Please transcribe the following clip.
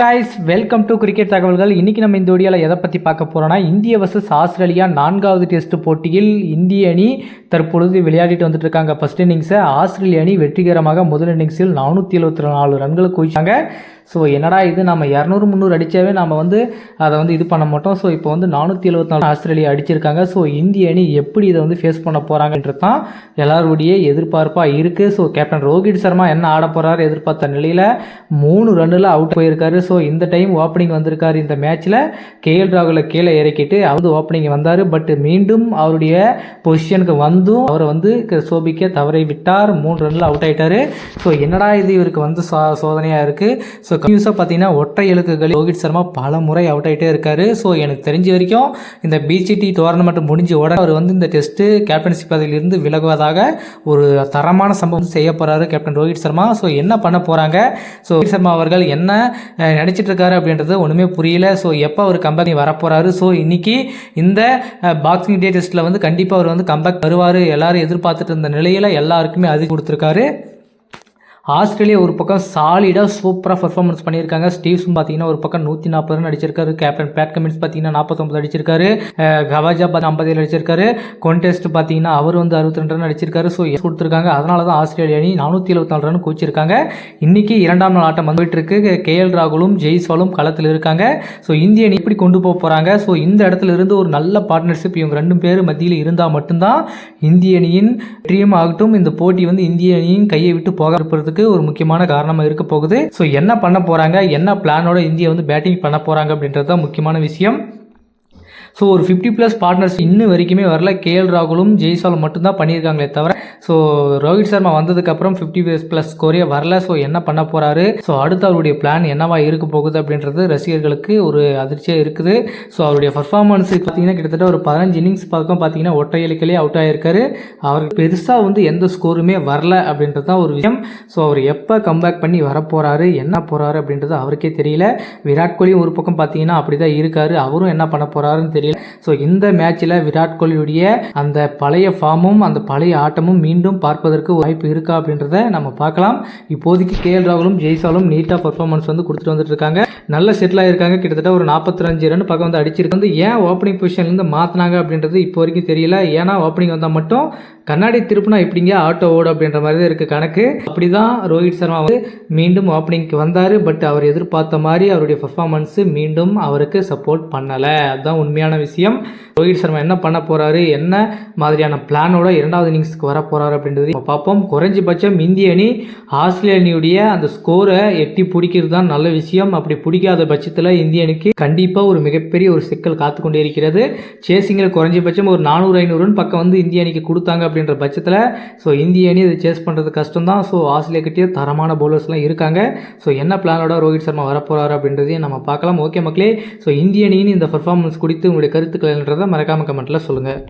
guys welcome to cricket தகவல்கள். இன்னைக்கு நம்ம இந்த வீடியோவில் எதை பற்றி பார்க்க போகிறோன்னா இந்திய வர்சஸ் ஆஸ்திரேலியா நான்காவது டெஸ்ட் போட்டியில் இந்திய அணி தற்பொழுது விளையாடிட்டு வந்துட்டு இருக்காங்க. ஃபர்ஸ்ட் இன்னிங்ஸை ஆஸ்திரேலிய அணி வெற்றிகரமாக முதல் இன்னிங்ஸில் நானூற்றி எழுபத்தி நாலு ரன்களை குவிச்சாங்க. ஸோ என்னடா இது? நம்ம இரநூறு முந்நூறு அடித்தாவே நம்ம வந்து அதை வந்து இது பண்ண மாட்டோம். ஸோ இப்போ வந்து நானூற்றி எழுபத்தி நாலு ஆஸ்திரேலியா அடிச்சிருக்காங்க. ஸோ இந்திய அணி எப்படி இதை வந்து ஃபேஸ் பண்ண போகிறாங்கன்றது தான் எல்லாருடைய எதிர்பார்ப்பாக இருக்குது ஸோ கேப்டன் ரோஹித் சர்மா என்ன ஆட போகிறாரு எதிர்பார்த்த நிலையில் மூணு ரன்னில் அவுட் போயிருக்காரு. ஸோ இந்த டைம் ஓப்பனிங் வந்திருக்காரு இந்த மேட்ச்சில் கேஎல் ராகுலை கீழே இறக்கிட்டு அவர் ஓப்பனிங் வந்தார். பட் மீண்டும் அவருடைய பொசிஷனுக்கு வந்தும் அவரை வந்து க- சோபிக்க தவறை விட்டார் மூணு ரன்னில் அவுட் ஆயிட்டாரு. ஸோ என்னடா இது இவருக்கு வந்து சோ சோதனையாக இருக்குது ஸோ கன்யூஸாக பார்த்தீங்கன்னா ஒற்றை இலக்குகளில் ரோஹித் சர்மா பல முறை அவுட் ஆகிட்டே இருக்காரு. ஸோ எனக்கு தெரிஞ்ச வரைக்கும் இந்த பிஜிடி டோர்னமெண்ட் முடிஞ்ச உடனே அவர் வந்து இந்த டெஸ்ட்டு கேப்டன்சி பதவியிலிருந்து விலகுவதாக ஒரு தரமான சம்பவம் செய்ய போகிறாரு கேப்டன் ரோஹித் சர்மா. ஸோ என்ன பண்ண போகிறாங்க ஸோ ரோஹித் சர்மா அவர்கள் என்ன நினச்சிட்டு இருக்காரு அப்படின்றது ஒன்றுமே புரியல. ஸோ எப்போ அவர் கம்பெனி வரப்போகிறாரு ஸோ இன்றைக்கி இந்த பாக்ஸிங் டே டெஸ்ட்டில் வந்து கண்டிப்பாக அவர் வந்து கம்பேக் வருவார். எல்லாரும் எதிர்பார்த்துட்டு இருந்த நிலையில் எல்லாருக்குமே அது கொடுத்துருக்காரு. ஆஸ்திரேலியா ஒரு பக்கம் சாலிடாக சூப்பராக பர்ஃபார்மன்ஸ் பண்ணியிருக்காங்க. ஸ்டீவ்ஸும் பார்த்தீங்கன்னா ஒரு பக்கம் நூற்றி நாற்பது ரன் அடிச்சிருக்காரு கேப்டன் பேட் கமின்ஸ் பார்த்தீங்கன்னா நாற்பத்தொம்பது அடிச்சிருக்காரு. கவாஜா பார்த்து ஐம்பது அடிச்சிருக்காரு. கொண்டெஸ்ட் பார்த்தீங்கன்னா அவர் வந்து அறுபத்தி ரெண்டு ரன் அடிச்சிருக்காரு ஸோ எஸ் கொடுத்துருக்காங்க. அதனால தான் ஆஸ்திரேலிய அணி நானூற்றி எழுபத்தி நாலு ரன் குவிச்சிருக்காங்க. இன்றைக்கி இரண்டாம் நாள் ஆட்டம் வந்துட்டு இருக்கு. கேஎல் ராகுலும் ஜெய்ஸ்வாலும் களத்தில் இருக்காங்க. ஸோ இந்திய அணி எப்படி கொண்டு போக போகிறாங்க ஸோ இந்த இடத்துல இருந்து ஒரு நல்ல பார்ட்னர்ஷிப் இவங்க ரெண்டு பேர் மத்தியில் இருந்தால் மட்டும்தான் இந்திய அணியின் வெற்றியும் ஆகட்டும். இந்த போட்டி வந்து இந்திய அணியின் கையை விட்டு போக இருப்பதற்கு ஒரு முக்கியமான காரணமாக இருக்க போகுது. ஸோ என்ன பண்ண போகிறாங்க என்ன பிளானோட இந்தியா வந்து பேட்டிங் பண்ண போகிறாங்க அப்படின்றது தான் முக்கியமான விஷயம். ஸோ ஒரு ஃபிஃப்டி ப்ளஸ் பார்ட்னர்ஸ் இன்னும் வரைக்குமே வரல. கே எல் ராகுலும் ஜெய்சாலும் மட்டும்தான் பண்ணியிருக்காங்களே தவிர ஸோ ரோஹித் சர்மா வந்ததுக்கப்புறம் ஃபிஃப்டி ப்ளஸ் ஸ்கோரே வரல. ஸோ என்ன பண்ண போகிறாரு ஸோ அடுத்து அவருடைய பிளான் என்னவா இருக்க போகுது அப்படின்றது ரசிகர்களுக்கு ஒரு அதிர்ச்சியாக இருக்குது. ஸோ அவருடைய பர்ஃபார்மன்ஸ் பார்த்தீங்கன்னா கிட்டத்தட்ட ஒரு பதினஞ்சு இன்னிங்ஸ் பக்கம் பார்த்தீங்கன்னா ஒற்றை அவுட் ஆகியிருக்காரு அவருக்கு பெருசாக வந்து எந்த ஸ்கோருமே வரல அப்படின்றது தான் ஒரு விஷயம். ஸோ அவர் எப்போ கம்பேக் பண்ணி வரப்போகிறாரு என்ன போகிறாரு அப்படின்றது அவருக்கே தெரியல. விராட் கோலியும் ஒரு பக்கம் பார்த்தீங்கன்னா அப்படி தான் இருக்காரு. அவரும் என்ன பண்ண போகிறாருன்னு தெரியல. ஸோ இந்த மேட்ச்சில் விராட் கோலியுடைய அந்த பழைய ஃபார்மும் அந்த பழைய ஆட்டமும் மீண்டும் பார்ப்பதற்கு வாய்ப்பு இருக்கா அப்படின்றத நம்ம பார்க்கலாம். இப்போதைக்கு கேஎல் ராகுலும் ஜெய்சாலும் நீட்டாக பர்ஃபார்மன்ஸ் வந்து கொடுத்துட்டு வந்துட்டு இருக்காங்க நல்ல செட்டில் ஆகிருக்காங்க கிட்டத்தட்ட ஒரு நாற்பத்தஞ்சு ரன் பக்கம் வந்து அடிச்சிருக்கு. வந்து ஏன் ஓப்பனிங் பொசிஷன்லேருந்து மாற்றினாங்க அப்படின்றது இப்போ வரைக்கும் தெரியல. ஏன்னா ஓப்பனிங் வந்தால் மட்டும் கண்ணாடி திருப்பினா எப்படிங்க ஆட்டோ ஓடு அப்படின்ற மாதிரி தான் இருக்குது கணக்கு. அப்படி தான் ரோஹித் சர்மா வந்து மீண்டும் ஓப்பனிங்க்கு வந்தார். பட் அவர் எதிர்பார்த்த மாதிரி அவருடைய பர்ஃபார்மன்ஸு மீண்டும் அவருக்கு சப்போர்ட் பண்ணலை. அதுதான் உண்மையான விஷயம். ரோஹித் சர்மா என்ன பண்ண போகிறாரு என்ன மாதிரியான பிளானோட இரண்டாவது இன்னிங்ஸ்க்கு வர போகிறாரு அப்படின்றது நம்ம பார்ப்போம். குறைஞ்சபட்சம் இந்திய அணி ஆஸ்திரேலிய அணியுடைய அந்த ஸ்கோரை எட்டி பிடிக்கிறது தான் நல்ல விஷயம். அப்படி பிடிக்காத பட்சத்தில் இந்திய அணிக்கு கண்டிப்பாக ஒரு மிகப்பெரிய ஒரு சிக்கல் காத்து கொண்டே இருக்கிறது. சேசிங்கில் குறைஞ்சபட்சம் ஒரு நானூறு ஐநூறு ரன் பக்கம் வந்து இந்திய அணிக்கு கொடுத்தாங்க அப்படின்ற பட்சத்தில் ஸோ இந்திய அணி அதை சேஸ் பண்ணுறது கஷ்டம் தான் ஸோ ஆஸ்திரேலியா கிட்டே தரமான பவுலர்ஸ்லாம் இருக்காங்க. ஸோ என்ன பிளானோட ரோஹித் சர்மா வரப்போகிறாரு அப்படின்றதையும் நம்ம பார்க்கலாம். ஓகே மக்களே ஸோ இந்திய அணியின் இந்த பர்ஃபார்மன்ஸ் குறித்து உங்களுடைய கருத்துக்கள் என்றதை மறக்காம கமெண்ட்டில் சொல்லுங்கள்